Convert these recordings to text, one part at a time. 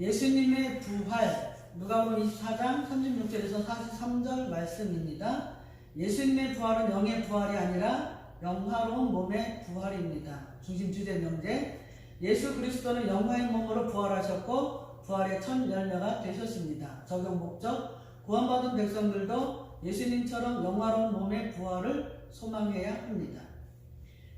예수님의 부활 누가복음 24장 36절에서 43절 말씀입니다. 예수님의 부활은 영의 부활이 아니라 영화로운 몸의 부활입니다. 중심 주제 명제 예수 그리스도는 영화의 몸으로 부활하셨고 부활의 첫 열매가 되셨습니다. 적용 목적 구원받은 백성들도 예수님처럼 영화로운 몸의 부활을 소망해야 합니다.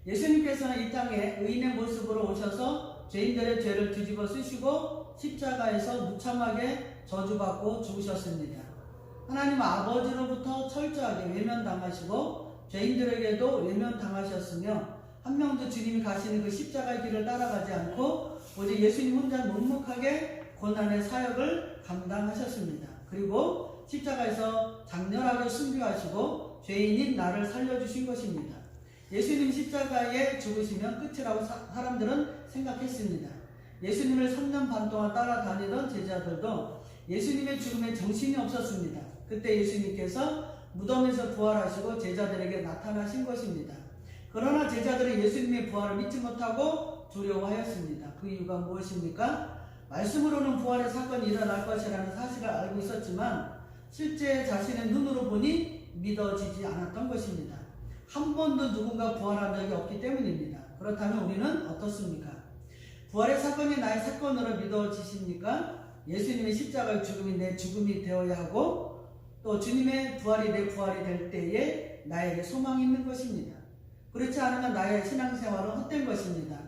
예수님께서는 이 땅에 의인의 모습으로 오셔서 죄인들의 죄를 뒤집어 쓰시고 십자가에서 무참하게 저주받고 죽으셨습니다. 하나님 아버지로부터 철저하게 외면당하시고 죄인들에게도 외면당하셨으며 한 명도 주님이 가시는 그 십자가의 길을 따라가지 않고 오직 예수님 혼자 묵묵하게 고난의 사역을 감당하셨습니다. 그리고 십자가에서 장렬하게 순교하시고 죄인인 나를 살려주신 것입니다. 예수님 십자가에 죽으시면 끝이라고 사, 사람들은 생각했습니다. 예수님을 3년 반 동안 따라다니던 제자들도 예수님의 죽음에 정신이 없었습니다. 그때 예수님께서 무덤에서 부활하시고 제자들에게 나타나신 것입니다. 그러나 제자들은 예수님의 부활을 믿지 못하고 두려워하였습니다. 그 이유가 무엇입니까? 말씀으로는 부활의 사건이 일어날 것이라는 사실을 알고 있었지만 실제 자신의 눈으로 보니 믿어지지 않았던 것입니다. 한 번도 누군가 부활한 적이 없기 때문입니다. 그렇다면 우리는 어떻습니까? 부활의 사건이 나의 사건으로 믿어지십니까? 예수님의 십자가의 죽음이 내 죽음이 되어야 하고 또 주님의 부활이 내 부활이 될 때에 나에게 소망이 있는 것입니다. 그렇지 않으면 나의 신앙생활은 헛된 것입니다.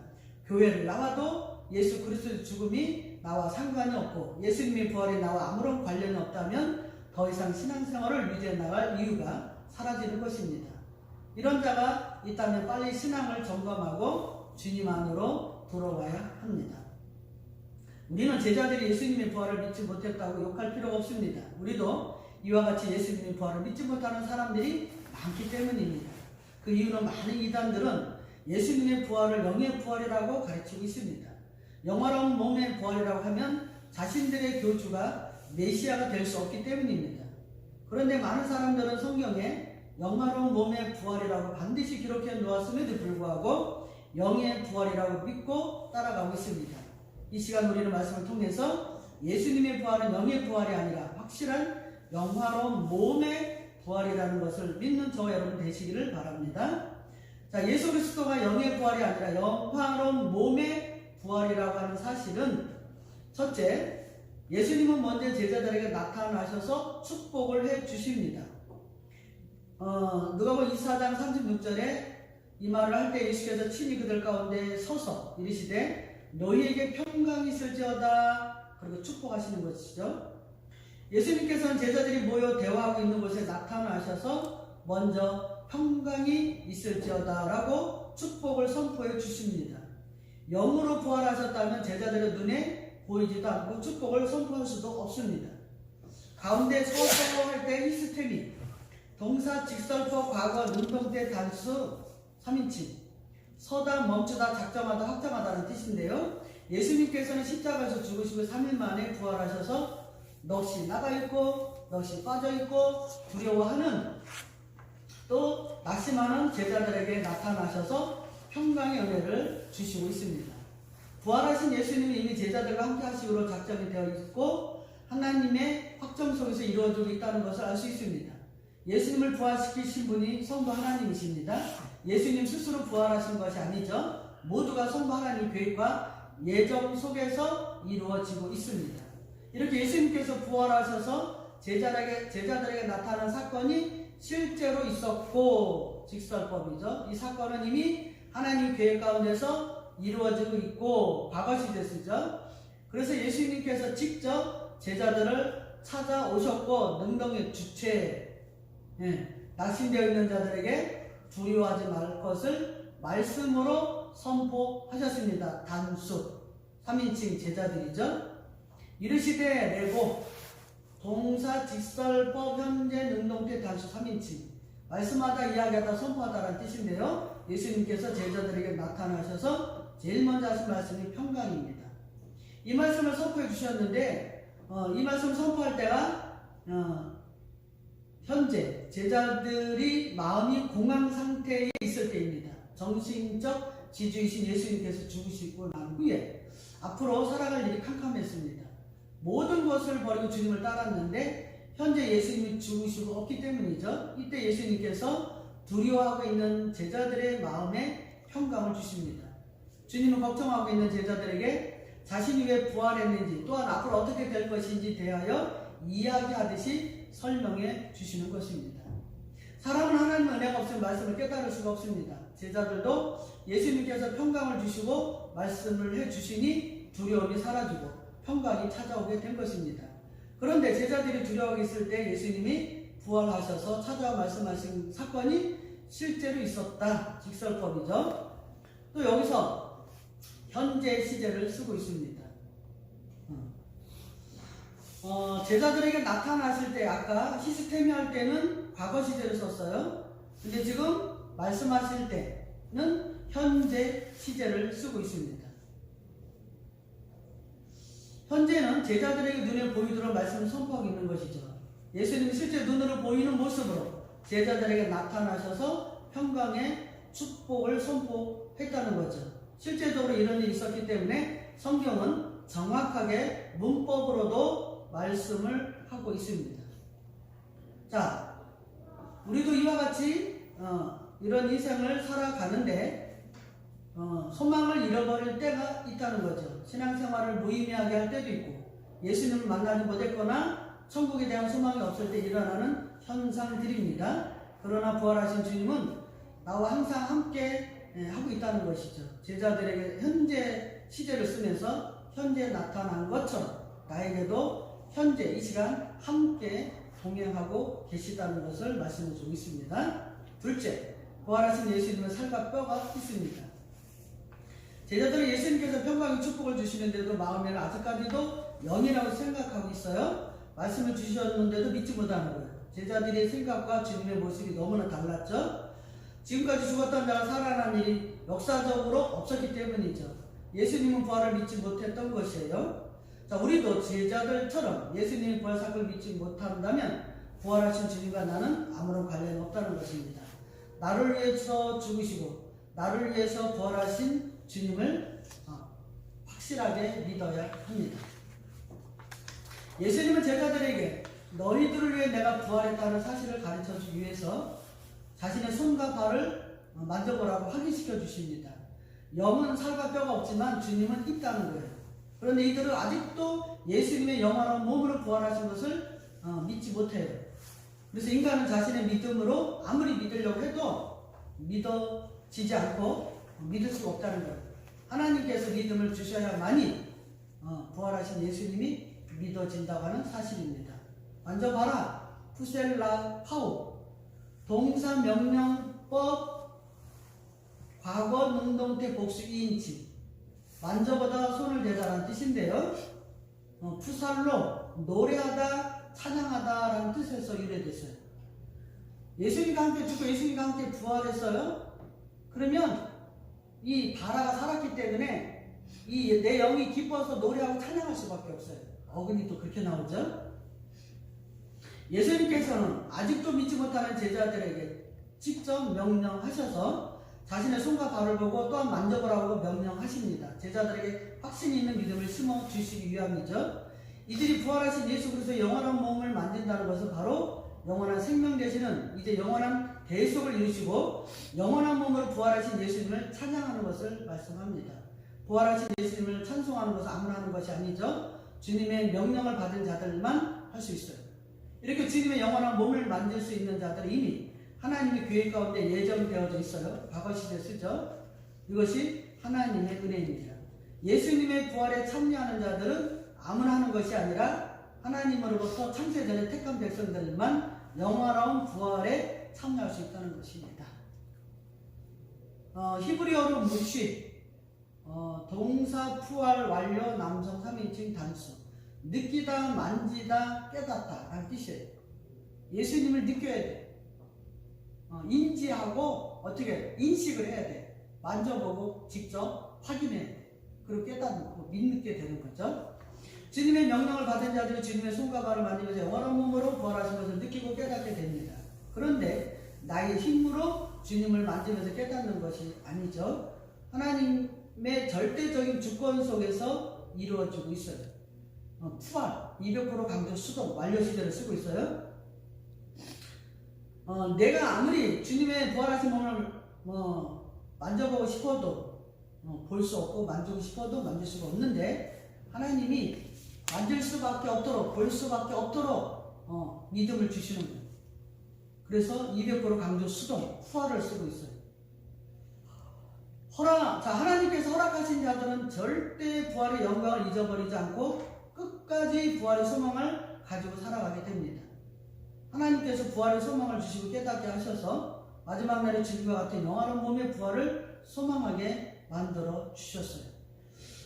교회를 나와도 예수 그리스도의 죽음이 나와 상관이 없고 예수님의 부활이 나와 아무런 관련이 없다면 더 이상 신앙생활을 유지해 나갈 이유가 사라지는 것입니다. 이런 자가 있다면 빨리 신앙을 점검하고 주님 안으로 들어와야 합니다. 우리는 제자들이 예수님의 부활을 믿지 못했다고 욕할 필요가 없습니다. 우리도 이와 같이 예수님의 부활을 믿지 못하는 사람들이 많기 때문입니다. 그 이유는 많은 이단들은 예수님의 부활을 영의 부활이라고 가르치고 있습니다. 영화로운 몸의 부활이라고 하면 자신들의 교주가 메시아가 될 수 없기 때문입니다. 그런데 많은 사람들은 성경에 영화로운 몸의 부활이라고 반드시 기록해 놓았음에도 불구하고 영의 부활이라고 믿고 따라가고 있습니다. 이 시간 우리는 말씀을 통해서 예수님의 부활은 영의 부활이 아니라 확실한 영화로운 몸의 부활이라는 것을 믿는 저와 여러분 되시기를 바랍니다. 자, 예수 그리스도가 영의 부활이 아니라 영화로운 몸의 부활이라고 하는 사실은 첫째, 예수님은 먼저 제자들에게 나타나셔서 축복을 해 주십니다. 어, 누가복음 24장 36절에 이 말을 할 때 예수께서 친히 그들 가운데 서서 이르시되 너희에게 평강이 있을지어다 그리고 축복하시는 것이죠. 예수님께서는 제자들이 모여 대화하고 있는 곳에 나타나셔서 먼저 평강이 있을지어다라고 축복을 선포해 주십니다. 영으로 부활하셨다면 제자들의 눈에 보이지도 않고 축복을 선포할 수도 없습니다. 가운데 서서 할 때 히스테미, 동사 직설법 과거 능동태 단수 3인칭 서다 멈추다 작정하다 확정하다는 뜻인데요. 예수님께서는 십자가에서 죽으시고 3일 만에 부활하셔서 넋이 나가 있고 넋이 빠져 있고 두려워하는 또 낙심하는 제자들에게 나타나셔서 평강의 은혜를 주시고 있습니다. 부활하신 예수님은 이미 제자들과 함께 하시기로 작정이 되어 있고 하나님의 확정 속에서 이루어지고 있다는 것을 알 수 있습니다. 예수님을 부활시키신 분이 성부 하나님이십니다. 예수님 스스로 부활하신 것이 아니죠. 모두가 성부 하나님 계획과 예정 속에서 이루어지고 있습니다. 이렇게 예수님께서 부활하셔서 제자들에게, 제자들에게 나타난 사건이 실제로 있었고, 직설법이죠. 이 사건은 이미 하나님 계획 가운데서 이루어지고 있고, 과거 시대 쓰죠. 그래서 예수님께서 직접 제자들을 찾아오셨고, 능동의 주체, 예, 낙심되어 있는 자들에게 두려워하지 말 것을 말씀으로 선포하셨습니다. 단수 3인칭 제자들이죠. 이르시되 내고 동사 직설법 현재 능동태 단수 3인칭 말씀하다 이야기하다 선포하다라는 뜻인데요. 예수님께서 제자들에게 나타나셔서 제일 먼저 하신 말씀이 평강입니다. 이 말씀을 선포해 주셨는데 어, 이 말씀을 선포할 때가 어, 현재 제자들이 마음이 공황 상태에 있을 때입니다. 정신적 지주이신 예수님께서 죽으시고 난 후에 앞으로 살아갈 일이 캄캄했습니다. 모든 것을 버리고 주님을 따랐는데 현재 예수님이 죽으시고 없기 때문이죠. 이때 예수님께서 두려워하고 있는 제자들의 마음에 평강을 주십니다. 주님은 걱정하고 있는 제자들에게 자신이 왜 부활했는지 또한 앞으로 어떻게 될 것인지 대하여 이야기하듯이 설명해 주시는 것입니다. 사람은 하나님의 은혜가 없으면 말씀을 깨달을 수가 없습니다. 제자들도 예수님께서 평강을 주시고 말씀을 해 주시니 두려움이 사라지고 평강이 찾아오게 된 것입니다. 그런데 제자들이 두려워하고 있을 때 예수님이 부활하셔서 찾아와 말씀하신 사건이 실제로 있었다. 직설법이죠. 또 여기서 현재 시제를 쓰고 있습니다. 어, 제자들에게 나타났을 때 아까 시스템이 할 때는 과거 시제를 썼어요. 근데 지금 말씀하실 때는 현재 시제를 쓰고 있습니다. 현재는 제자들에게 눈에 보이도록 말씀을 선포하고 있는 것이죠. 예수님이 실제 눈으로 보이는 모습으로 제자들에게 나타나셔서 평강의 축복을 선포했다는 거죠. 실제적으로 이런 일이 있었기 때문에 성경은 정확하게 문법으로도 말씀을 하고 있습니다. 자, 우리도 이와 같이 어, 이런 인생을 살아가는데 어, 소망을 잃어버릴 때가 있다는 거죠. 신앙생활을 무의미하게 할 때도 있고 예수님을 만나지 못했거나 천국에 대한 소망이 없을 때 일어나는 현상들입니다. 그러나 부활하신 주님은 나와 항상 함께 예, 하고 있다는 것이죠. 제자들에게 현재 시제를 쓰면서 현재 나타난 것처럼 나에게도 현재 이 시간 함께 동행하고 계시다는 것을 말씀해 주고 있습니다. 둘째, 부활하신 예수님은 살과 뼈가 있습니다. 제자들은 예수님께서 평강의 축복을 주시는데도 마음에는 아직까지도 영이라고 생각하고 있어요. 말씀을 주셨는데도 믿지 못하는 거예요. 제자들의 생각과 주님의 모습이 너무나 달랐죠. 지금까지 죽었던 자가 살아난 일이 역사적으로 없었기 때문이죠. 예수님은 부활을 믿지 못했던 것이에요. 자, 우리도 제자들처럼 예수님의 부활 사건을 믿지 못한다면 부활하신 주님과 나는 아무런 관련이 없다는 것입니다. 나를 위해서 죽으시고 나를 위해서 부활하신 주님을 어, 확실하게 믿어야 합니다. 예수님은 제자들에게 너희들을 위해 내가 부활했다는 사실을 가르쳐 주기 위해서 자신의 손과 발을 어, 만져보라고 확인시켜 주십니다. 영은 살과 뼈가 없지만 주님은 있다는 거예요. 그런데 이들은 아직도 예수님의 영원한 몸으로 부활하신 것을 어, 믿지 못해요. 그래서 인간은 자신의 믿음으로 아무리 믿으려고 해도 믿어지지 않고 믿을 수가 없다는 거예요. 하나님께서 믿음을 주셔야만이 어, 부활하신 예수님이 믿어진다고 하는 사실입니다. 만져봐라. 푸셀라 파우. 동사 명령법 과거 능동태 복수 2인치. 만져보다 손을 대다라는 뜻인데요. 어, 푸살로 노래하다 찬양하다라는 뜻에서 유래됐어요. 예수님과 함께 죽고 예수님과 함께 부활했어요. 그러면 이 바라가 살았기 때문에 이 내 영이 기뻐서 노래하고 찬양할 수밖에 없어요. 어근이 또 그렇게 나오죠. 예수님께서는 아직도 믿지 못하는 제자들에게 직접 명령하셔서 자신의 손과 발을 보고 또한 만져보라고 명령하십니다. 제자들에게 확신이 있는 믿음을 심어 주시기 위함이죠. 이들이 부활하신 예수 그리스도의 영원한 몸을 만든다는 것은 바로 영원한 생명 되시는 이제 영원한 대속을 이루시고 영원한 몸으로 부활하신 예수님을 찬양하는 것을 말씀합니다. 부활하신 예수님을 찬송하는 것은 아무나 하는 것이 아니죠. 주님의 명령을 받은 자들만 할 수 있어요. 이렇게 주님의 영원한 몸을 만질 수 있는 자들은 이미 하나님의 교회 가운데 예정되어져 있어요. 과거 시대 쓰죠. 이것이 하나님의 은혜입니다. 예수님의 부활에 참여하는 자들은 아무나 하는 것이 아니라 하나님으로부터 창세전에 택한 백성들만 영원한 부활에 참여할 수 있다는 것입니다. 어, 히브리어로 무시, 어, 동사 부활 완료 남성 3인칭 단수. 느끼다, 만지다, 깨닫다 라는 뜻이에요. 예수님을 느껴야 돼. 어, 인지하고 어떻게 인식을 해야 돼. 만져보고 직접 확인해야 돼. 그리고 깨닫고 믿게 되는 거죠. 주님의 명령을 받은 자들이 주님의 손과 발을 만지면서 영원한 몸으로 부활하신 것을 느끼고 깨닫게 됩니다. 그런데 나의 힘으로 주님을 만지면서 깨닫는 것이 아니죠. 하나님의 절대적인 주권 속에서 이루어지고 있어요. 어, 부활 200% 강조 수동 완료 시제를 쓰고 있어요. 어, 내가 아무리 주님의 부활하신 몸을 뭐 만져보고 싶어도 어, 볼 수 없고 만지고 싶어도 만질 수가 없는데 하나님이 만질 수밖에 없도록 볼 수밖에 없도록 어, 믿음을 주시는 거예요. 그래서 200% 강조 수동 후화를 쓰고 있어요. 허락, 자 하나님께서 허락하신 자들은 절대 부활의 영광을 잊어버리지 않고 끝까지 부활의 소망을 가지고 살아가게 됩니다. 하나님께서 부활의 소망을 주시고 깨닫게 하셔서 마지막 날에 주님과 같은 영원한 몸의 부활을 소망하게 만들어 주셨어요.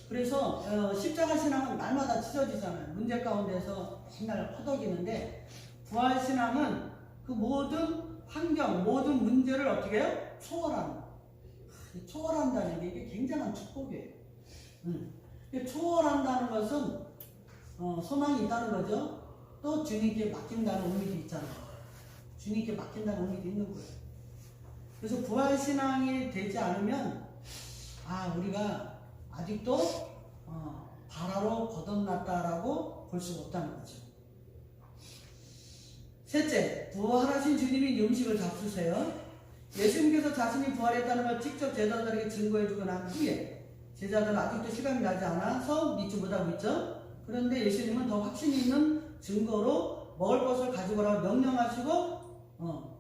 그래서 어, 십자가 신앙은 날마다 찢어지잖아요. 문제 가운데서 맨날 허덕이는데 부활 신앙은 그 모든 환경, 모든 문제를 어떻게 해요? 초월하는. 이 초월한다는 게 이게 굉장한 축복이에요. 음. 초월한다는 것은 어, 소망이 있다는 거죠. 또 주님께 맡긴다는 의미도 있잖아요. 주님께 맡긴다는 의미도 있는 거예요. 그래서 부활 신앙이 되지 않으면 아 우리가 아직도 어, 바라로 거듭났다라고 볼 수가 없다는 거죠. 셋째, 부활하신 주님이 이 음식을 잡수세요. 예수님께서 자신이 부활했다는 걸 직접 제자들에게 증거해주고 난 후에 제자들은 아직도 시간이 나지 않아서 믿지 못하고 있죠. 그런데 예수님은 더 확신 있는 증거로 먹을 것을 가지고 라고 명령하시고 어,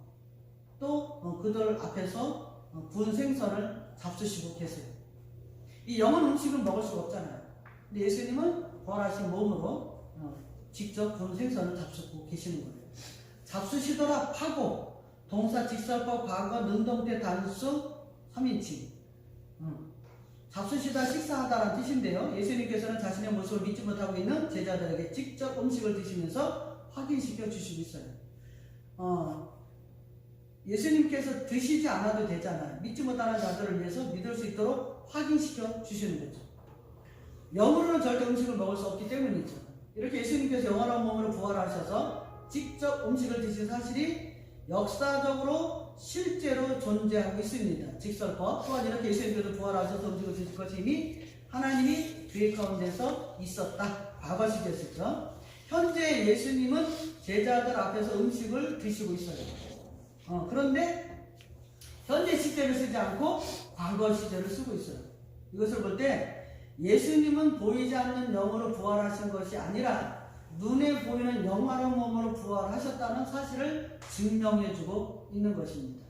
또 어, 그들 앞에서 어, 구운 생선을 잡수시고 계세요. 이 영원 음식을 먹을 수가 없잖아요. 근데 예수님은 부활하신 몸으로 어, 직접 구운 생선을 잡수고 계시는 거예요. 잡수시더라 파고 동사 직설법 과거 능동태 단수 3인칭 음. 잡수시다 식사하다라는 뜻인데요. 예수님께서는 자신의 모습을 믿지 못하고 있는 제자들에게 직접 음식을 드시면서 확인시켜 주시고 있어요. 어, 예수님께서 드시지 않아도 되잖아요. 믿지 못하는 자들을 위해서 믿을 수 있도록 확인시켜 주시는 거죠. 영으로는 절대 음식을 먹을 수 없기 때문이죠. 이렇게 예수님께서 영원한 몸으로 부활하셔서 직접 음식을 드신 사실이 역사적으로 실제로 존재하고 있습니다. 직설법 또한 이렇게 예수님께서 부활하셔서 드실 것이 이미 하나님이 계획 가운데서 있었다. 과거 시제였죠. 현재 예수님은 제자들 앞에서 음식을 드시고 있어요. 어, 그런데 현재 시제를 쓰지 않고 과거 시제를 쓰고 있어요. 이것을 볼 때 예수님은 보이지 않는 영으로 부활하신 것이 아니라 눈에 보이는 영화로운 몸으로 부활하셨다는 사실을 증명해주고 있는 것입니다.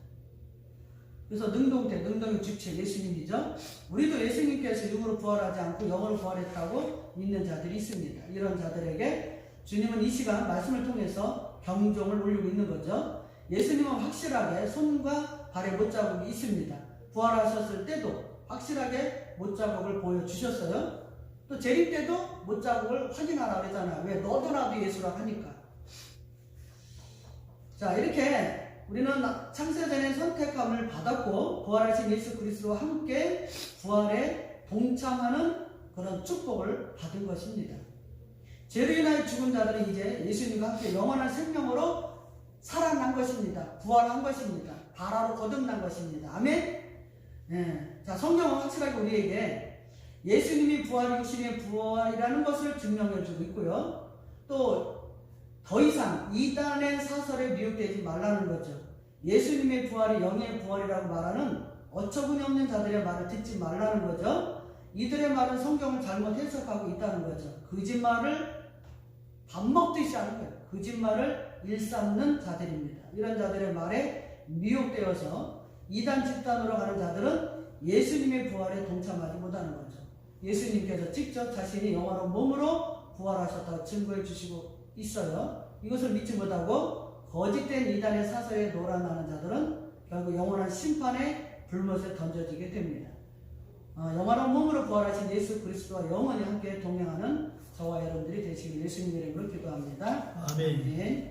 그래서 능동태, 능동의 주체 예수님이죠. 우리도 예수님께서 육으로 부활하지 않고 영으로 부활했다고 믿는 자들이 있습니다. 이런 자들에게 주님은 이 시간 말씀을 통해서 경종을 울리고 있는 거죠. 예수님은 확실하게 손과 발에 못자국이 있습니다. 부활하셨을 때도 확실하게 못자국을 보여주셨어요. 또 재림 때도 못자국을 확인하라 그랬잖아요. 왜? 너도 나도 예수라 하니까. 자, 이렇게 우리는 창세전에 선택함을 받았고 부활하신 예수 그리스도와 함께 부활에 동참하는 그런 축복을 받은 것입니다. 죄로 인하여 죽은 자들은 이제 예수님과 함께 영원한 생명으로 살아난 것입니다. 부활한 것입니다. 바라로 거듭난 것입니다. 아멘. 예. 자, 성경은 확실하게 우리에게 예수님이 부활이고 신의 부활이라는 것을 증명해 주고 있고요. 또 더 이상 이단의 사설에 미혹되지 말라는 거죠. 예수님의 부활이 영의 부활이라고 말하는 어처구니 없는 자들의 말을 듣지 말라는 거죠. 이들의 말은 성경을 잘못 해석하고 있다는 거죠. 거짓말을 밥 먹듯이 하는 거예요. 거짓말을 일삼는 자들입니다. 이런 자들의 말에 미혹되어서 이단 집단으로 가는 자들은 예수님의 부활에 동참하지 못하는 거죠. 예수님께서 직접 자신이 영원한 몸으로 부활하셨다고 증거해 주시고 있어요. 이것을 믿지 못하고 거짓된 이단의 사설에 놀아나는 자들은 결국 영원한 심판의 불못에 던져지게 됩니다. 어, 영원한 몸으로 부활하신 예수 그리스도와 영원히 함께 동행하는 저와 여러분들이 되시길 예수님의 이름으로 기도합니다. 아멘. 아멘.